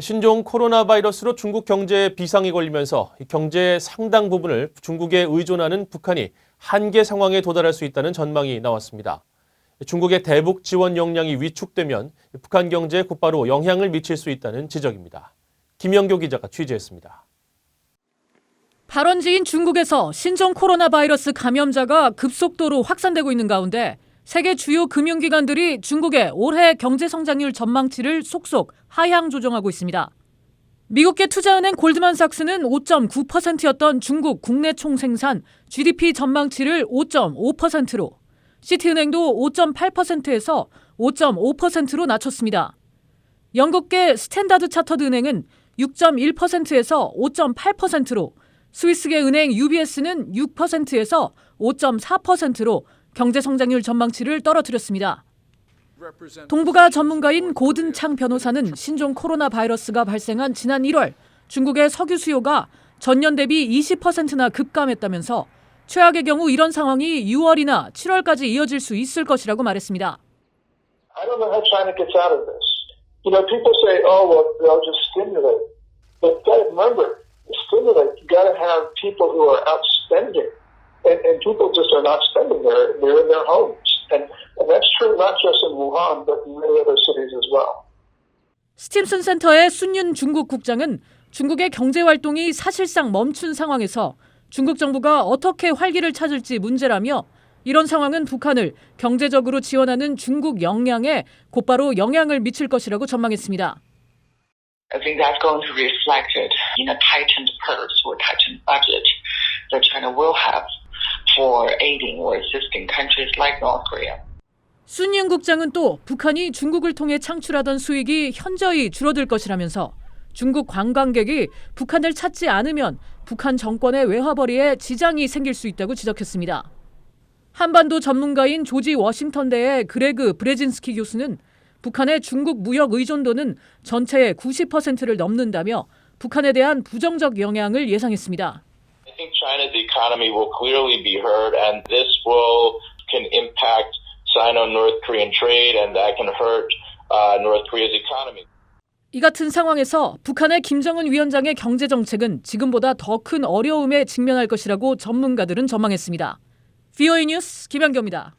신종 코로나 바이러스로 중국 경제에 비상이 걸리면서 이 경제의 상당 부분을 중국에 의존하는 북한이 한계 상황에 도달할 수 있다는 전망이 나왔습니다. 중국의 대북 지원 역량이 위축되면 북한 경제에 곧바로 영향을 미칠 수 있다는 지적입니다. 김영교 기자가 취재했습니다. 발원지인 중국에서 신종 코로나 바이러스 감염자가 급속도로 확산되고 있는 가운데 세계 주요 금융기관들이 중국의 올해 경제 성장률 전망치를 속속 하향 조정하고 있습니다. 미국계 투자은행 골드만삭스는 5.9%였던 중국 국내 총생산 GDP 전망치를 5.5%로, 시티은행도 5.8%에서 5.5%로 낮췄습니다. 영국계 스탠다드 차터드 은행은 6.1%에서 5.8%로, 스위스계 은행 UBS는 6%에서 5.4%로 경제 성장률 전망치를 떨어뜨렸습니다. 동북아 전문가인 고든창 변호사는 신종 코로나 바이러스가 발생한 지난 1월 중국의 석유 수요가 전년 대비 20%나 급감했다면서 최악의 경우 이런 상황이 6월이나 7월까지 이어질 수 있을 것이라고 말했습니다. Oh. And, and people just are not spending. They're, they're in their homes. And, and that's true not just in Wuhan, but in many other cities as well. 스팀슨 센터의 순윤 중국 국장은 중국의 경제 활동이 사실상 멈춘 상황에서 중국 정부가 어떻게 활기를 찾을지 문제라며 이런 상황은 북한을 경제적으로 지원하는 중국 역량에 곧바로 영향을 미칠 것이라고 전망했습니다. I think that's going to be reflected in a tightened purse like. 순윤 국장은 또 북한이 중국을 통해 창출하던 수익이 현저히 줄어들 것이라면서 중국 관광객이 북한을 찾지 않으면 북한 정권의 외화벌이에 지장이 생길 수 있다고 지적했습니다. 한반도 전문가인 조지 워싱턴대의 그레그 브레진스키 교수는 북한의 중국 무역 의존도는 전체의 90%를 넘는다며 북한에 대한 부정적 영향을 예상했습니다. China's economy will clearly be hurt, and this will can impact Sino-North Korean trade, and that can hurt uh, North Korea's economy. 이 같은 상황에서 북한의 김정은 위원장의 경제 정책은 지금보다 더 큰 어려움에 직면할 것이라고 전문가들은 전망했습니다. VOA 뉴스 김현경입니다.